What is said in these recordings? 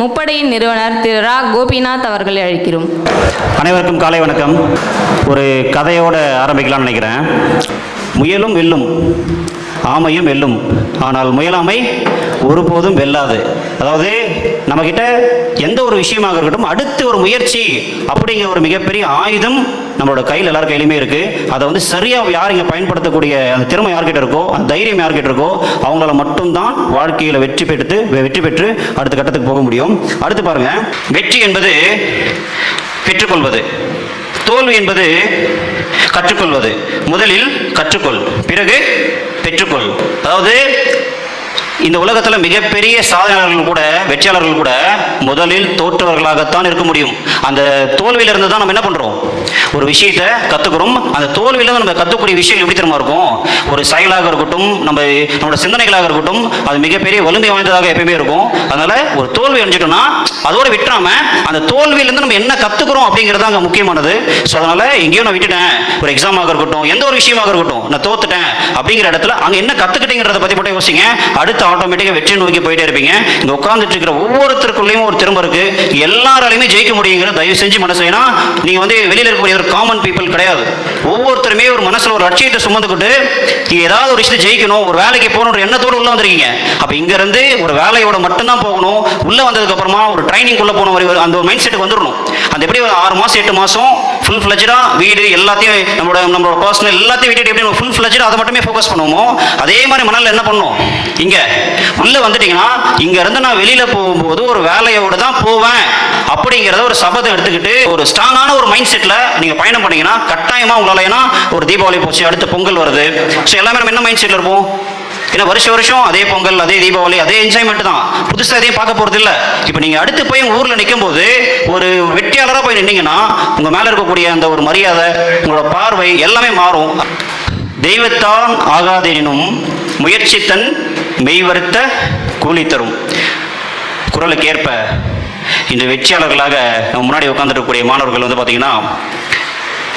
முப்படையின் நிறுவனர் திரு ரா கோபிநாத் அவர்களை அழைக்கிறோம். அனைவருக்கும் காலை வணக்கம். ஒரு கதையோடு ஆரம்பிக்கலாம்னு நினைக்கிறேன். முயலும் வெல்லும் ஆமையும் வெல்லும். ஆனால் முயலாமை ஒருபோதும் வெல்லாது. அதாவது நம்மக்கிட்ட எந்த ஒரு விஷயமாக இருக்கட்டும் அடுத்து ஒரு முயற்சி அப்படிங்கிற ஒரு மிகப்பெரிய ஆயுதம் நம்மளோட கையில் எல்லார் கையிலுமே இருக்குது அதை வந்து சரியாக யார் இங்கே பயன்படுத்தக்கூடிய அந்த திறமை யார்கிட்ட இருக்கோ அந்த தைரியம் யார்கிட்ட இருக்கோ அவங்களால மட்டும்தான் வாழ்க்கையில் வெற்றி பெற்று வெற்றி பெற்று அடுத்த கட்டத்துக்கு போக முடியும். அடுத்து பாருங்கள் வெற்றி என்பது பெற்றுக்கொள்வது. தோல்வி என்பது கற்றுக்கொள்வது. முதலில் கற்றுக்கொள். பிறகு பெற்றுக்கொள். அதாவது இந்த உலகத்தில் மிகப்பெரிய சாதனையாளர்கள் கூட வெற்றியாளர்கள் கூட முதலில் தோற்றவர்களாகத்தான் இருக்க முடியும். அந்த தோல்வியிலிருந்து தான் நம்ம என்ன பண்ணுறோம் ஒரு விஷயத்தை கற்றுக்கிறோம் அந்த தோல்வியிலிருந்து நம்ம கற்றுக்கூடிய விஷயம் எப்படி தெரியுமா இருக்கும்? ஒரு செயலாக இருக்கட்டும் நம்ம நம்மளோட சிந்தனைகளாக இருக்கட்டும் அது மிகப்பெரிய வலிமை வாய்ந்ததாக எப்பயுமே இருக்கும். அதனால் ஒரு தோல்வி அடைஞ்சிட்டோம்னா அதோட விட்டுறாம அந்த தோல்வியிலேருந்து நம்ம என்ன கற்றுக்கிறோம் அப்படிங்கிறது அங்கே முக்கியமானது. ஸோ அதனால் எங்கேயோ நான் விட்டுட்டேன். ஒரு எக்ஸாமாக இருக்கட்டும் எந்த ஒரு விஷயமாக இருக்கட்டும் நான் தோத்துட்டேன் அப்படிங்கிற இடத்துல அங்கே என்ன கற்றுக்கிட்டீங்கிறத பற்றி மட்டும் யோசிங்க. அடுத்த ஆட்டோமேட்டிக்காக வெற்றி நோக்கி போயிட்டே இருப்பீங்க. இங்கே உட்காந்துட்டு இருக்கிற ஒவ்வொருத்தருக்குள்ளேயும் ஒரு திரும்ப இருக்கு. எல்லாராலையுமே ஜெயிக்க முடியுங்கிற தயவு செஞ்சு மனசு ஏன்னா நீங்கள் வந்து வெளியில் இருக்கக்கூடிய ஒரு காமன் பீப்புள் கிடையாது. ஒவ்வொருத்தருமே ஒரு மனசில் ஒரு லட்சியத்தை சுமந்துக்கிட்டு ஏதாவது ஒரு விஷயத்தை ஜெயிக்கணும் ஒரு வேலைக்கு போகணுன்ற எண்ணத்தோடு உள்ள வந்திருக்கீங்க. அப்போ இங்கேருந்து ஒரு வேலையோட மட்டும்தான் போகணும். உள்ளே வந்ததுக்கப்புறமா ஒரு ட்ரைனிங் உள்ள போன மாதிரி அந்த ஒரு மைண்ட் செட்டுக்கு வந்துடணும் அந்த எப்படி ஒரு ஆறு மாதம் எட்டு மாதம் ஃபுல் ஃப்ளஜாக வீடு எல்லாத்தையும் நம்மளோட நம்மளோட பர்சனல் எல்லாத்தையும் விட்டுட்டு எப்படி ஃபுல் ஃப்ளஜாக அதை மட்டுமே ஃபோக்கஸ் பண்ணுவோமோ அதே மாதிரி மணலில் என்ன பண்ணும்? இங்கே உள்ளே வந்துட்டீங்கன்னா இங்கேருந்து நான் வெளியில் போகும்போது ஒரு வேலையோடு தான் போவேன். அப்படிங்கிறத ஒரு சபதம் எடுத்துக்கிட்டு ஒரு ஸ்ட்ராங்கான ஒரு மைண்ட் செட்டில் நீங்கள் பயணம் பண்ணீங்கன்னா கட்டாயமாக உங்களால் ஏன்னா ஒரு தீபாவளி போச்சு அடுத்து பொங்கல் வருது. ஸோ எல்லாமே நம்ம என்ன மைண்ட் செட்டில் இருப்போம்? ஏன்னா வருஷ வருஷம் அதே பொங்கல் அதே தீபாவளி அதே என்ஜாய்மெண்ட் தான். புதுசாக எதையும் பார்க்க போகிறது இல்லை. இப்போ நீங்கள் அடுத்து போய் உங்கள் ஊரில் நிற்கும் போது ஒரு வெற்றியாளராக போய் நின்னீங்கன்னா உங்கள் மேலே இருக்கக்கூடிய அந்த ஒரு மரியாதை உங்களோட பார்வை எல்லாமே மாறும். தெய்வத்தான் ஆகாதெனினும் முயற்சி தன் மெய்வருத்த கூலி தரும். குரலுக்கு ஏற்ப இந்த வெற்றியாளர்களாக நம்ம முன்னாடி உட்காந்துருக்கக்கூடிய மாணவர்கள் வந்து பார்த்தீங்கன்னா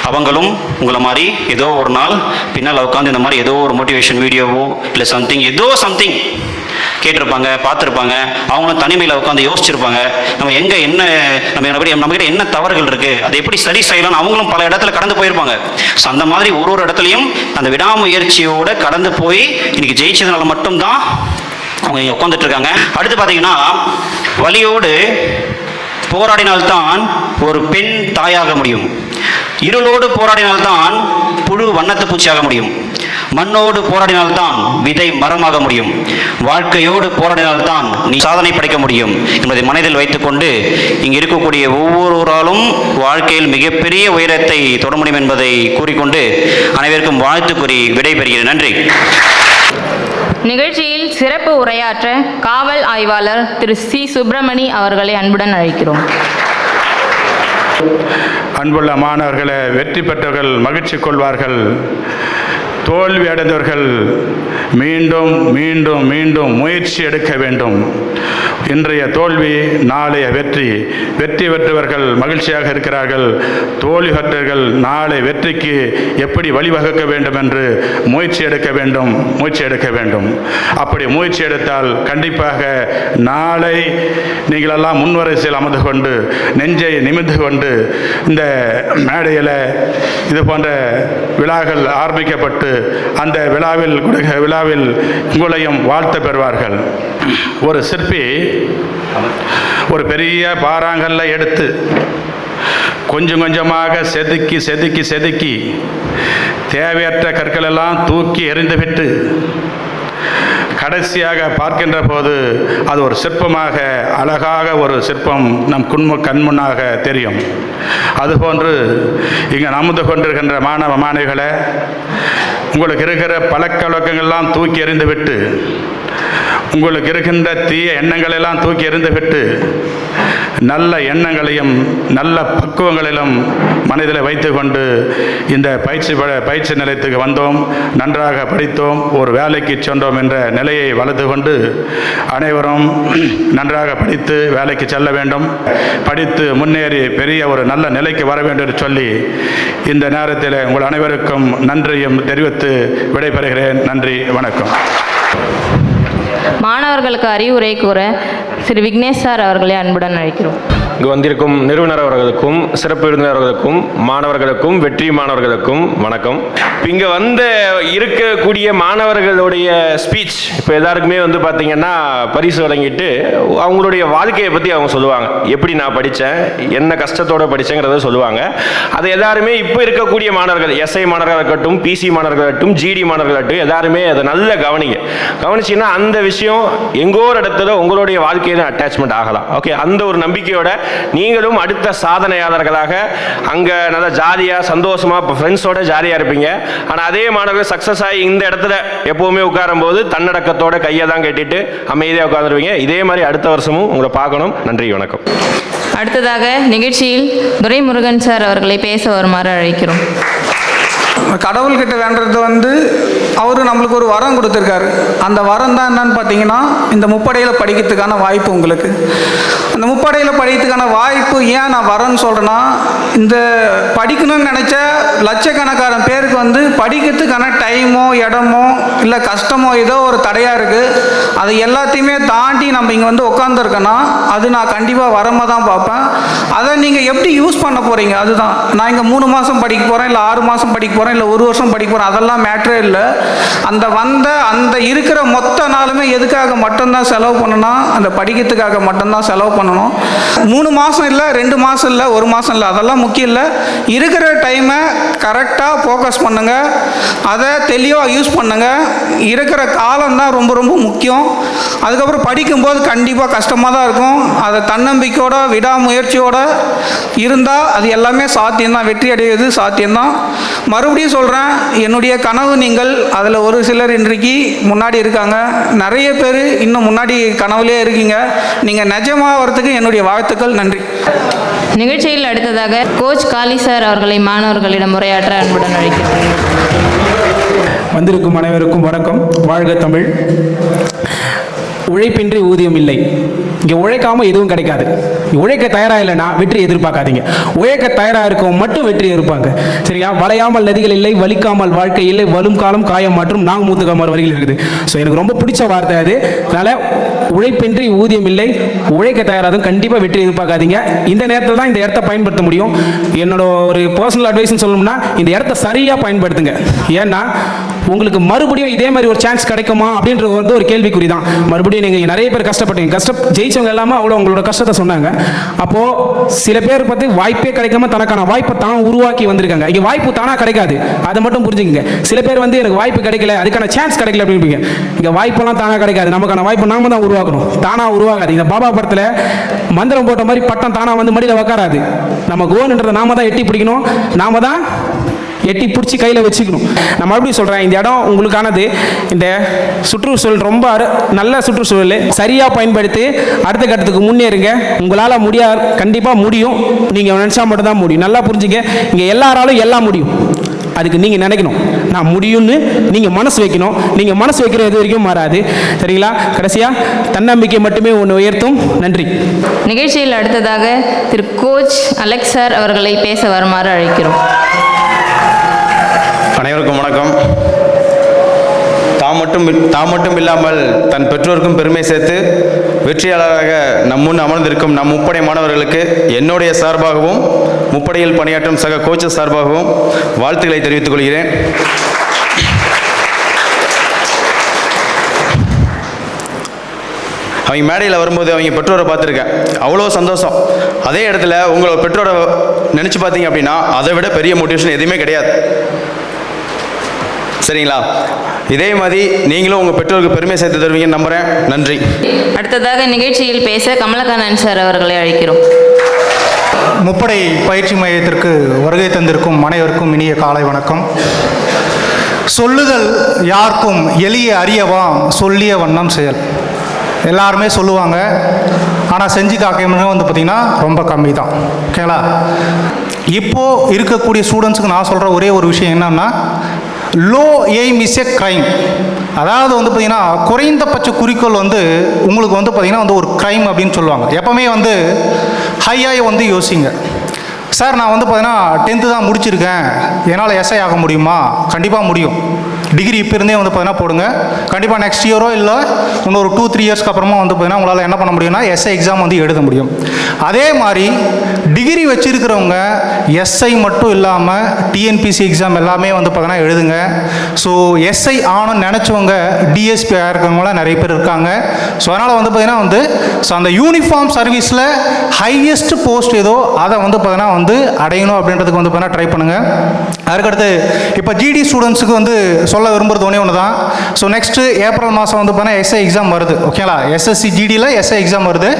அவங்களும் உங்களை மாதிரி ஏதோ ஒரு நாள் பின்னால் உட்காந்து இந்த மாதிரி ஏதோ ஒரு மோட்டிவேஷன் வீடியோவோ இல்லை சம்திங் ஏதோ சம்திங் கேட்டிருப்பாங்க பார்த்துருப்பாங்க. அவங்களும் தனிமையில் உட்காந்து யோசிச்சிருப்பாங்க. நம்ம எங்கே என்ன நம்ம எப்படி நம்மகிட்ட என்ன தவறுகள் இருக்குது அதை எப்படி சரி செய்யலாம்னு அவங்களும் பல இடத்துல கடந்து போயிருப்பாங்க. ஸோ அந்த மாதிரி ஒரு ஒரு இடத்துலையும் அந்த விடாமுயற்சியோட கடந்து போய் இன்னைக்கு ஜெயிச்சதுனால மட்டும்தான் அவங்க இங்கே உட்காந்துட்டு இருக்காங்க அடுத்து பார்த்தீங்கன்னா வலியோடு போராடினால்தான் ஒரு பெண் தாயாக முடியும். இருளோடு போராடினால்தான் புழு வண்ணத்து பூச்சியாக முடியும். மண்ணோடு போராடினால்தான் விதை மரமாக முடியும். வாழ்க்கையோடு போராடினால்தான் நீ சாதனை படைக்க முடியும் என்பதை மனதில் வைத்துக்கொண்டு இங்கு இருக்கக்கூடிய ஒவ்வொருவராலும் வாழ்க்கையில் மிகப்பெரிய உயரத்தை தொட முடியும் என்பதை கூறிக்கொண்டு அனைவருக்கும் வாழ்த்து கூறி விடைபெறுகிறேன். நன்றி. நிகழ்ச்சியில் சிறப்பு உரையாற்ற காவல் ஆய்வாளர் திரு சி. சுப்பிரமணி அவர்களை அன்புடன் அழைக்கிறோம். அன்புள்ள மாணவர்களை வெற்றி பெற்றவர்கள் மகிழ்ச்சி கொள்வார்கள். தோல்வி அடைந்தவர்கள் மீண்டும் மீண்டும் மீண்டும் முயற்சி எடுக்க வேண்டும். இன்றைய தோல்வி நாளைய வெற்றி. வெற்றி பெற்றவர்கள் மகிழ்ச்சியாக இருக்கிறார்கள். தோல்வி பெற்றவர்கள் நாளை வெற்றிக்கு எப்படி வழிவகுக்க வேண்டும் என்று முயற்சி எடுக்க வேண்டும் முயற்சி எடுக்க வேண்டும். அப்படி முயற்சி எடுத்தால் கண்டிப்பாக நாளை நீங்களெல்லாம் முன்வரிசையில் அமர்ந்து கொண்டு நெஞ்சை நிமிர்ந்து கொண்டு இந்த மேடையில் இது போன்ற விழாக்கள் ஆரம்பிக்கப்பட்டு அந்த விழாவில் விழாவில் உங்களையும் வாழ்த்து பெறுவார்கள். ஒரு சிற்பி ஒரு பெரிய பாறாங்கல்ல எடுத்து கொஞ்சம் கொஞ்சமாக செதுக்கி செதுக்கி செதுக்கி தேவையற்ற கற்களெல்லாம் தூக்கி எறிந்துவிட்டு கடைசியாக பார்க்கின்ற போது அது ஒரு சிற்பமாக அழகாக ஒரு சிற்பம் நம் குன்மு கண்முன்னாக தெரியும். அதுபோன்று இங்கே அமர்ந்து கொண்டிருக்கின்ற மாணவ மாணவிகளை உங்களுக்கு இருக்கிற பழக்க வழக்கங்கள்லாம் தூக்கி எறிந்துவிட்டு உங்களுக்கு இருக்கின்ற தீய எண்ணங்களை எல்லாம் தூக்கி எறிந்துவிட்டு நல்ல எண்ணங்களையும் நல்ல பக்குவங்களிலும் மனதில் வைத்துக்கொண்டு இந்த பயிற்சி ப- பயிற்சி நிலையத்துக்கு வந்தோம். நன்றாக படித்தோம். ஒரு வேலைக்கு சென்றோம் என்ற நிலையை வளர்த்து கொண்டு அனைவரும் நன்றாக படித்து வேலைக்கு செல்ல வேண்டும். படித்து முன்னேறி பெரிய ஒரு நல்ல நிலைக்கு வர வேண்டும் என்று சொல்லி இந்த நேரத்தில் உங்கள் அனைவருக்கும் நன்றியும் தெரிவித்து விடைபெறுகிறேன். நன்றி வணக்கம். மாணவர்களுக்கு அறிவுரை கூற திரு விக்னேஷ் சார் அவர்களை அன்புடன் அழைக்கிறோம். இங்கு வந்திருக்கும் நிறுவனர் அவர்களுக்கும் சிறப்பு விருந்தினர்களுக்கும் மாணவர்களுக்கும் வெற்றி மாணவர்களுக்கும் வணக்கம். இங்கே வந்த இருக்கக்கூடிய மாணவர்களுடைய ஸ்பீச் இப்போ எல்லாருக்குமே வந்து பார்த்தீங்கன்னா பரிசு வழங்கிட்டு அவங்களுடைய வாழ்க்கையை பற்றி அவங்க சொல்லுவாங்க. எப்படி நான் படித்தேன் என்ன கஷ்டத்தோடு படித்தேங்கிறத சொல்லுவாங்க. அது எல்லாருமே இப்போ இருக்கக்கூடிய மாணவர்கள் எஸ்ஐ மாணவர்களாக இருக்கட்டும் பிசி மாணவர்களாக இருக்கட்டும் ஜிடி மாணவர்களாகட்டும் இருக்கட்டும் எல்லாருமே அதை நல்ல கவனிங்க. கவனிச்சிங்கன்னா அந்த விஷயம் எங்கோ ஒரு இடத்துல உங்களுடைய வாழ்க்கையை தான் அட்டாச்மெண்ட் ஆகலாம். ஓகே அந்த ஒரு நம்பிக்கையோட நீங்களும் அடுத்த சாதனையாளர்களாக அங்கே நல்லா ஜாலியாக சந்தோஷமாக இப்போ ஃப்ரெண்ட்ஸோட ஜாலியாக இருப்பீங்க. ஆனால் அதே மாணவர்கள் சக்ஸஸ் ஆகி இந்த இடத்துல எப்போவுமே உட்காரும்போது தன்னடக்கத்தோட கையை தான் கட்டிட்டு அமைதியாக உட்காந்துருவீங்க இதே மாதிரி அடுத்த வருஷமும் உங்களை பார்க்கணும். நன்றி வணக்கம். அடுத்ததாக நிகழ்ச்சியில் துரைமுருகன் சார் அவர்களை பேச வருமாறு அழைக்கிறோம். கடவுள்கிட்ட வேண்டது வந்து அவர் நம்மளுக்கு ஒரு வரம் கொடுத்துருக்காரு. அந்த வரம் தான் என்னன்னு பார்த்தீங்கன்னா இந்த முப்படையில் படிக்கிறதுக்கான வாய்ப்பு உங்களுக்கு. அந்த முப்படையில் படிக்கிறதுக்கான வாய்ப்பு ஏன் நான் வரேன்னு சொல்கிறேன்னா இந்த படிக்கணும்னு நினச்ச லட்சக்கணக்கான பேருக்கு வந்து படிக்கிறதுக்கான டைமோ இடமோ இல்லை கஷ்டமோ ஏதோ ஒரு தடையாக இருக்குது அது எல்லாத்தையுமே தாண்டி நம்ம இங்கே வந்து உட்காந்துருக்கோன்னா அது நான் கண்டிப்பாக வரமாக தான் பார்ப்பேன். அதை நீங்கள் எப்படி யூஸ் பண்ண போகிறீங்க அதுதான். நான் இங்கே மூணு மாதம் படிக்க போகிறேன் இல்லை ஆறு மாதம் படிக்க போகிறேன் இல்லை ஒரு வருஷம் படிக்க போகிறோம் அதெல்லாம் மேட்ரே இல்லை. அந்த வந்த அந்த இருக்கிற மொத்த நாளுமே எதுக்காக மட்டும்தான் செலவு பண்ணணும் அந்த படிக்கிறதுக்காக மட்டும்தான் செலவு பண்ணணும். மூணு மாதம் இல்லை ரெண்டு மாதம் இல்லை ஒரு மாதம் இல்லை அதெல்லாம் முக்கியம் இல்லை. இருக்கிற டைமை கரெக்டாக ஃபோக்கஸ் பண்ணுங்கள் அதை தெளிவாக யூஸ் பண்ணுங்கள் இருக்கிற காலம் தான் ரொம்ப ரொம்ப முக்கியம். அதுக்கப்புறம் படிக்கும்போது கண்டிப்பாக கஷ்டமாக தான் இருக்கும். அதை தன்னம்பிக்கையோட விடாமுயற்சியோட இருந்தால் அது எல்லாமே சாத்தியம்தான். வெற்றி அடைவது சாத்தியம்தான். மறுபடியும் சொல்கிறேன் என்னுடைய கனவு நீங்கள் அதில் ஒரு சிலர் இன்றைக்கு முன்னாடி இருக்காங்க. நிறைய பேர் இன்னும் முன்னாடி கனவுலே இருக்கீங்க. நீங்கள் நிஜமாகறதுக்கு என்னுடைய வாழ்த்துக்கள் நன்றி. நிகழ்ச்சியில் அடுத்ததாக கோச் காளி சார் அவர்களை மாணவர்களிடம் உரையாற்ற அன்புடன் அழைக்கிறோம் வந்திருக்கும் அனைவருக்கும் வணக்கம். வாழ்க தமிழ். உழைப்பின்றி ஊதியம் இல்லை. இங்கே உழைக்காமல் எதுவும் கிடைக்காது. உழைக்க தயாராக இல்லைன்னா வெற்றி எதிர்பார்க்காதீங்க. உழைக்க தயாராக இருக்கவும் மட்டும் வெற்றி எதிர்ப்பாங்க. சரியா? வளையாமல் நதிகள் இல்லை வலிக்காமல் வாழ்க்கை இல்லை வலும் காலம் காயம் மற்றும் நாங் மூத்துக்காமர் வரிகள் இருக்குது. ஸோ எனக்கு ரொம்ப பிடிச்ச வார்த்தை அது. அதனால் உழைப்பின்றி ஊதியம் இல்லை உழைக்க தயாராதும் கண்டிப்பாக வெற்றி எதிர்பார்க்காதீங்க. இந்த நேரத்தில் தான் இந்த இடத்த பயன்படுத்த முடியும். என்னோட ஒரு பர்சனல் அட்வைஸ்னு சொல்லணும்னா இந்த இடத்த சரியாக பயன்படுத்துங்க. ஏன்னா உங்களுக்கு மறுபடியும் இதே மாதிரி ஒரு சான்ஸ் கிடைக்குமா அப்படின்றது வந்து ஒரு கேள்விக்குறி தான் மறுபடியும் நீங்கள் நிறைய பேர் கஷ்டப்பட்டீங்க. கஷ்ட ஜெயிச்சவங்க எல்லாமே அவ்வளோ உங்களோட கஷ்டத்தை சொன்னாங்க. அப்போது சில பேர் பார்த்து வாய்ப்பே கிடைக்காம தனக்கான வாய்ப்பை தான் உருவாக்கி வந்திருக்காங்க. இங்கே வாய்ப்பு தானாக கிடைக்காது. அதை மட்டும் புரிஞ்சுக்கங்க. சில பேர் வந்து எனக்கு வாய்ப்பு கிடைக்கல அதுக்கான சான்ஸ் கிடைக்கல அப்படிங்க இங்கே வாய்ப்பெல்லாம் தானாக கிடைக்காது. நமக்கான வாய்ப்பு நாம தான் உருவாக்கணும். தானாக உருவாகாது. இந்த பாபா படத்தில் மந்திரம் போட்ட மாதிரி பட்டம் தானாக வந்து மடியில் உக்காராது. நம்ம கோன்ன்றதை நாம தான் எட்டி பிடிக்கணும். நாம தான் எட்டி பிடிச்சி கையில் வச்சுக்கணும். நான் மறுபடியும் சொல்கிறேன் இந்த இடம் உங்களுக்கானது. இந்த சுற்றுச்சூழல் ரொம்ப அரு நல்ல சுற்றுச்சூழல். சரியாக பயன்படுத்தி அடுத்த கட்டத்துக்கு முன்னேறுங்க. உங்களால் முடியா கண்டிப்பாக முடியும். நீங்கள் நினச்சா மட்டும்தான் முடியும். நல்லா புரிஞ்சுங்க. இங்கே எல்லாராலும் எல்லாம் முடியும். அதுக்கு நீங்கள் நினைக்கணும். நான் முடியும்னு நீங்கள் மனசு வைக்கணும். நீங்கள் மனசு வைக்கிற எது வரைக்கும் மாறாது. சரிங்களா? கடைசியாக தன்னம்பிக்கை மட்டுமே ஒன்று உயர்த்தும். நன்றி. நிகழ்ச்சியில் அடுத்ததாக திரு கோச் அலெக்ஸ் சார் அவர்களை பேச வருமாறு அழைக்கிறோம். அனைவருக்கும் வணக்கம். தாம் மட்டும் தாம் மட்டும் இல்லாமல் தன் பெற்றோருக்கும் பெருமை சேர்த்து வெற்றியாளராக நம் முன் அமர்ந்திருக்கும் நம் முப்படை மாணவர்களுக்கு என்னுடைய சார்பாகவும் முப்படையில் பணியாற்றும் சக கோச்சஸ் சார்பாகவும் வாழ்த்துக்களை தெரிவித்துக் கொள்கிறேன். அவங்க மேடையில் வரும்போது அவங்க பெற்றோரை பார்த்துருக்கேன். அவ்வளோ சந்தோஷம். அதே இடத்துல உங்களோட பெற்றோரை நினச்சி பார்த்தீங்க அப்படின்னா அதை விட பெரிய மோட்டிவேஷன் எதுவுமே கிடையாது. சரிங்களா? இதே மாதிரி நீங்களும் உங்கள் பெற்றோருக்கு பெருமை சேர்த்து தருவீங்கன்னு நம்புகிறேன் நன்றி. அடுத்ததாக நிகழ்ச்சியில் பேச கமலக்கண்ணன் சார் அவர்களை அழைக்கிறோம். முப்படை பயிற்சி மையத்திற்கு வருகை தந்திருக்கும் அனைவருக்கும் இனிய காலை வணக்கம். சொல்லுதல் யாருக்கும் எளிய அறியவாம் சொல்லிய வண்ணம் செயல். எல்லாருமே சொல்லுவாங்க. ஆனால் செஞ்சு காக்கணும்னு வந்து பார்த்திங்கன்னா ரொம்ப கம்மி தான் ஓகேங்களா இப்போது இருக்கக்கூடிய ஸ்டூடெண்ட்ஸுக்கு நான் சொல்கிற ஒரே ஒரு விஷயம் என்னன்னா low aim is a crime அதாவது வந்து பார்த்திங்கன்னா குறைந்தபட்ச குறிக்கோள் வந்து உங்களுக்கு வந்து பார்த்திங்கன்னா வந்து ஒரு க்ரைம் அப்படின்னு சொல்லுவாங்க. எப்போவுமே வந்து ஹையாக வந்து யோசிங்க. சார் நான் வந்து பார்த்தீங்கன்னா டென்த்து தான் முடிச்சிருக்கேன். என்னால் எஸ்ஐ ஆக முடியுமா? கண்டிப்பாக முடியும். டிகிரி இப்போ இருந்தே வந்து பார்த்தீங்கன்னா போடுங்க. கண்டிப்பாக நெக்ஸ்ட் இயரோ இல்லை இன்னொரு டூ த்ரீ இயர்ஸ்க்கு அப்புறமா வந்து பார்த்தீங்கன்னா உங்களால் என்ன பண்ண முடியும்னா எஸ்ஐ எக்ஸாம் வந்து எழுத முடியும். அதே மாதிரி டிகிரி வச்சிருக்கிறவங்க எஸ்ஐ மட்டும் இல்லாமல் டிஎன்பிசி எக்ஸாம் எல்லாமே வந்து பார்த்தீங்கன்னா எழுதுங்க. ஸோ எஸ்ஐ ஆகணும்னு நினச்சவங்க டிஎஸ்பி ஆயிருக்கவங்களாம் நிறைய பேர் இருக்காங்க. ஸோ அதனால் வந்து பார்த்தீங்கன்னா வந்து ஸோ அந்த யூனிஃபார்ம் சர்வீஸில் ஹையஸ்ட் போஸ்ட் ஏதோ அதை வந்து பார்த்தீங்கன்னா வந்து அடையணும் அப்படின்றதுக்கு வந்து பார்த்தீங்கன்னா ட்ரை பண்ணுங்கள் அதுக்கடுத்து இப்போ ஜிடி ஸ்டூடெண்ட்ஸுக்கு வந்து சொல்ல சொல்ல விரும்புறது ஒன்றே ஒன்று தான் ஸோ நெக்ஸ்ட்டு ஏப்ரல் மாதம் வந்து பார்த்தீங்கன்னா எஸ்ஐ எக்ஸாம் வருது. ஓகேங்களா எஸ்எஸ்சி ஜிடியில் எஸ்ஐ எக்ஸாம் வருது.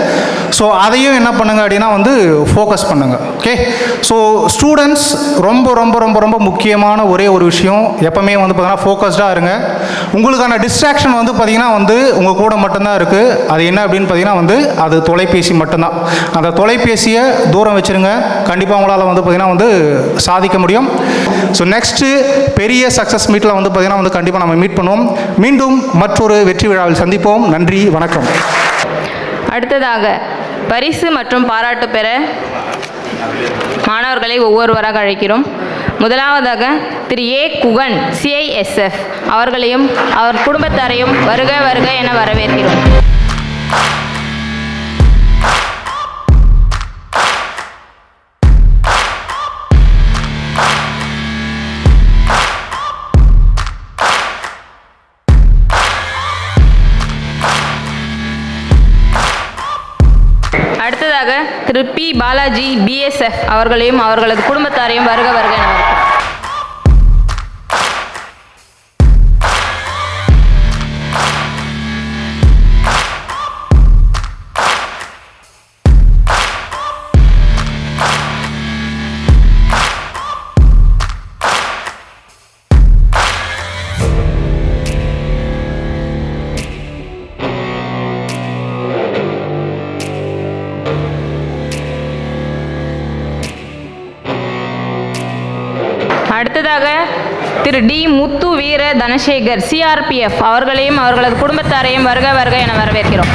ஸோ அதையும் என்ன பண்ணுங்க அப்படின்னா வந்து ஃபோக்கஸ் பண்ணுங்க. ஓகே ஸோ ஸ்டூடெண்ட்ஸ் ரொம்ப ரொம்ப ரொம்ப ரொம்ப முக்கியமான ஒரே ஒரு விஷயம் எப்பவுமே வந்து பார்த்தீங்கன்னா ஃபோக்கஸ்டாக இருங்க. உங்களுக்கான டிஸ்ட்ராக்ஷன் வந்து பார்த்தீங்கன்னா வந்து உங்கள் கூட மட்டும்தான் இருக்குது அது என்ன அப்படின்னு பார்த்தீங்கன்னா வந்து அது தொலைபேசி மட்டும்தான். அந்த தொலைபேசியை தூரம் வச்சுருங்க. கண்டிப்பாக உங்களால் வந்து பார்த்தீங்கன்னா வந்து சாதிக்க முடியும். ஸோ நெக்ஸ்ட்டு பெரிய சக்ஸஸ் மீட்டில் வந்து பார்த்தீங்கன்னா வந்து கண்டிப்பாக நம்ம மீட் பண்ணுவோம். மீண்டும் மற்றொரு வெற்றி விழாவில் சந்திப்போம். நன்றி வணக்கம். அடுத்ததாக பரிசு மற்றும் பாராட்டு பெற மாணவர்களை ஒவ்வொருவராக அழைக்கிறோம். முதலாவதாக திரு ஏ குகன் சிஐஎஸ்எஃப் அவர்களையும் அவர் குடும்பத்தாரையும் வருக வருக என வரவேற்கிறோம். திரு பி பாலாஜி பிஎஸ்எஃப் அவர்களையும் அவர்களது குடும்பத்தாரையும் வருக வருக என அடுத்ததாக திரு டி முத்து வீர தனசேகர் சிஆர்பிஎஃப் அவர்களையும் அவர்களது குடும்பத்தாரையும் வருக வருக என வரவேற்கிறோம்.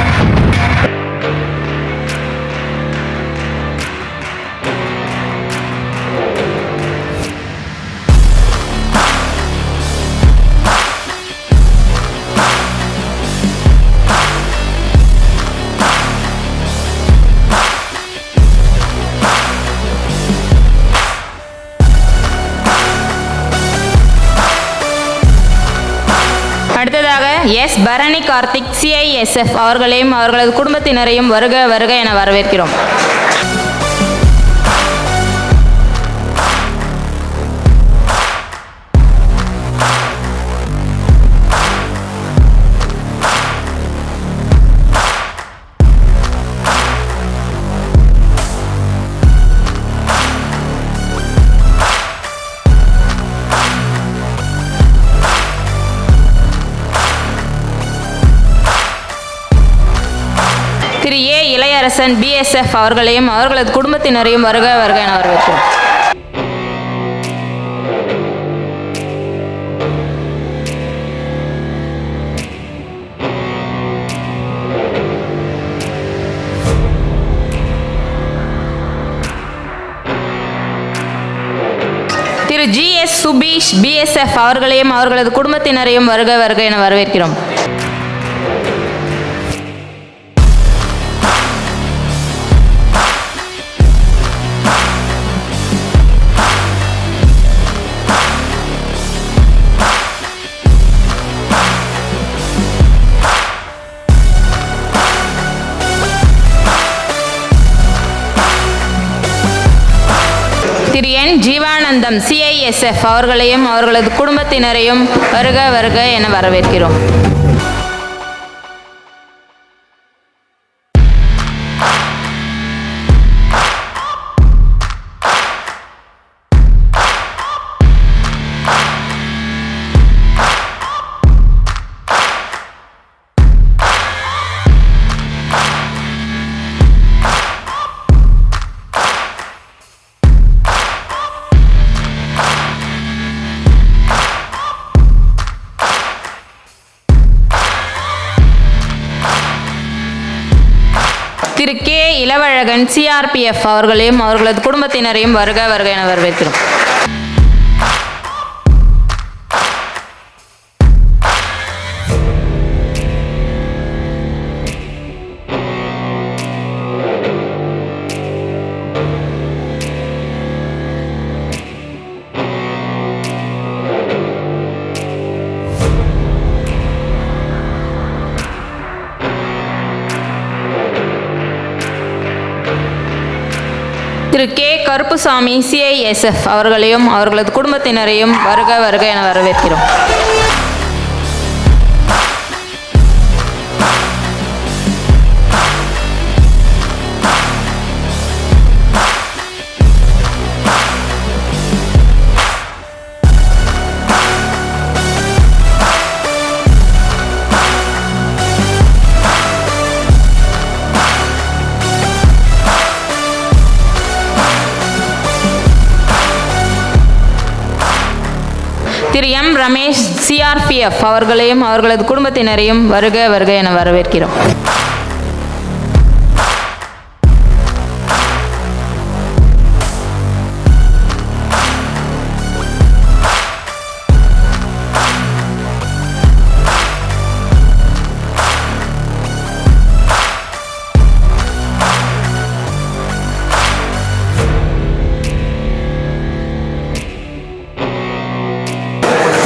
பரணி கார்த்திக் சிஐஎஸ்எஃப் அவர்களையும் அவர்களது குடும்பத்தினரையும் வருக வருக என வரவேற்கிறோம். ஏ பிஎஸ்எஃப் அவர்களையும் அவர்களது குடும்பத்தினரையும் வருக வருக என வரவேற்கிறோம். Thiru G S Subeesh BSF அவர்களையும் அவர்களது குடும்பத்தினரையும் வருக வருக என வரவேற்கிறோம். ஜீவானந்தம் சிஐஎஸ்எஃப் அவர்களையும் அவர்களது குடும்பத்தினரையும் வருக வருக என வரவேற்கிறோம். அன்பழகன் சிஆர்பிஎஃப் அவர்களையும் அவர்களது குடும்பத்தினரையும் வருக வருக என வரவேற்கிறோம். திரு கே. கருப்புசாமி சிஐஎஸ்எஃப் அவர்களையும் அவர்களது குடும்பத்தினரையும் வருக வருக என வரவேற்கிறோம். திரு எம் ரமேஷ் சிஆர்பிஎஃப் அவர்களையும் அவர்களது குடும்பத்தினரையும் வருக வருக என வரவேற்கிறோம்.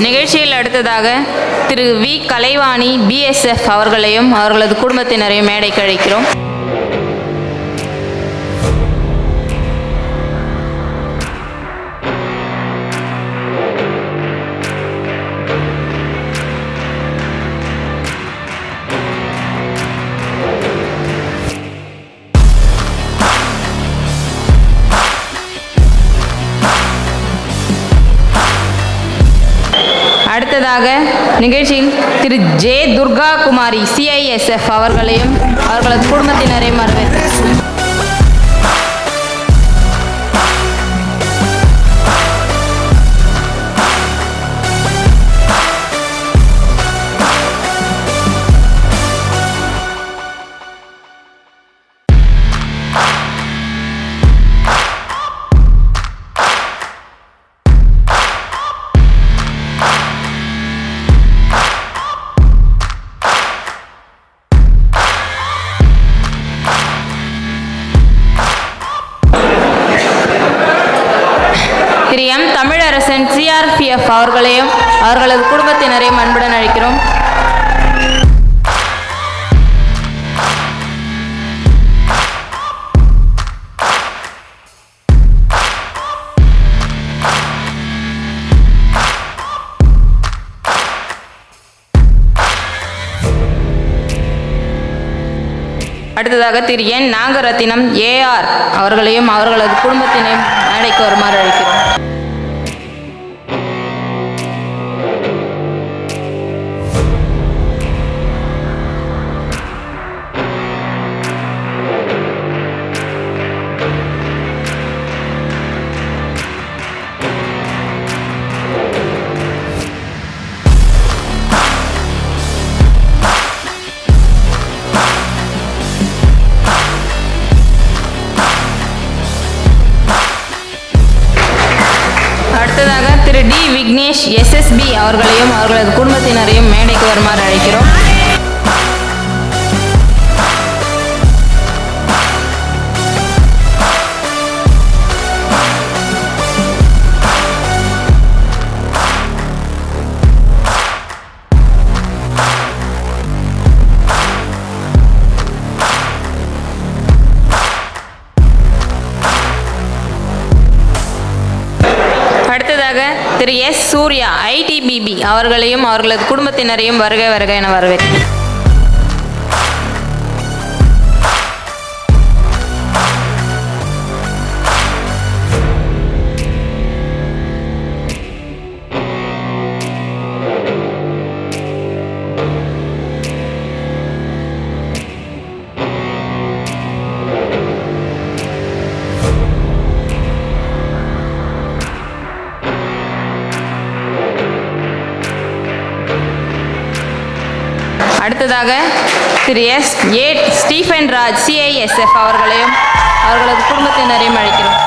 நிகழ்ச்சியில் அடுத்ததாக திரு வி கலைவாணி பிஎஸ்எஃப் அவர்களையும் அவர்களது குடும்பத்தினரையும் மேடைக்கு அழைக்கிறோம். அடுத்ததாக நிகழ்ச்சியில் திரு ஜே துர்கா குமாரி சிஐஎஸ்எஃப் அவர்களையும் அவர்களது குடும்பத்தினரையும் வரவேற்கிறோம். திரு எம் தமிழரசன் சிஆர்பிஎஃப் அவர்களையும் அவர்களது குடும்பத்தினரையும் அன்புடன் அழைக்கிறோம். அடுத்ததாக திரு என் நாகரத்தினம் ஏஆர் அவர்களையும் அவர்களது குடும்பத்தினையும் மேடைக்கு வருமாறு அழைக்கிறோம். எஸ்எஸ்பி அவர்களையும் அவர்களது குடும்பத்தினரையும் மேடைக்கு வருமாறு அழைக்கிறோம். திரு எஸ் சூர்யா ஐடிபிபி அவர்களையும் அவர்களது குடும்பத்தினரையும் வருக வருக என வரவேற்கிறேன். அடுத்ததாக Thiru S A Stephen Raj CISF அவர்களையும் அவர்களது குடும்பத்தினரையும் அழைக்கிறோம்.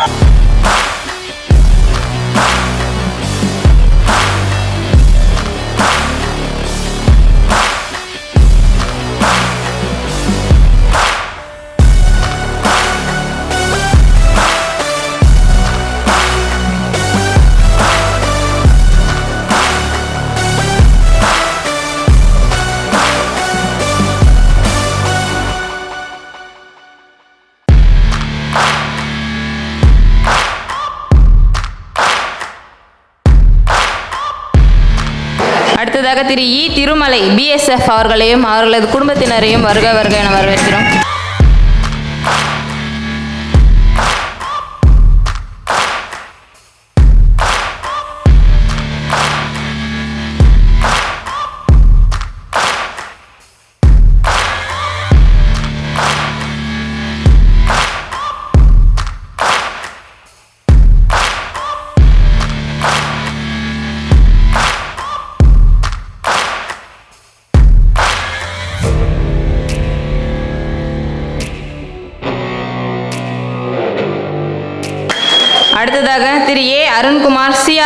திரு இ திருமலை பிஎஸ்எஃப் அவர்களையும் அவர்களது குடும்பத்தினரையும் வருக வருக என வரவேற்கிறோம்.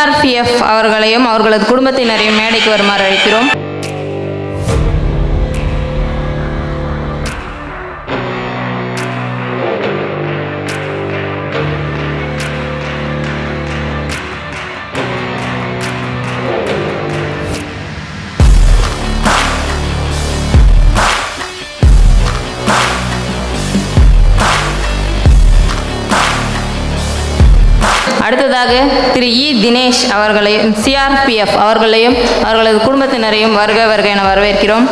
சிஆர்பிஎஃப் அவர்களையும் அவர்களது குடும்பத்தினரையும் மேடைக்கு வருமாறு அழைக்கிறோம். அடுத்ததாக திரு இ தினேஷ் அவர்களையும் சிஆர்பிஎஃப் அவர்களையும் அவர்களது குடும்பத்தினரையும் வருக வருக என வரவேற்கிறோம்.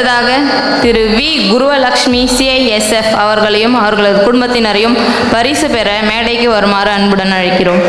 அடுத்ததாக திரு வி. குருவலக்ஷ்மி சிஐஎஸ்எஃப் அவர்களையும் அவர்களது குடும்பத்தினரையும் பரிசு பெற மேடைக்கு வருமாறு அன்புடன் அழைக்கிறோம்.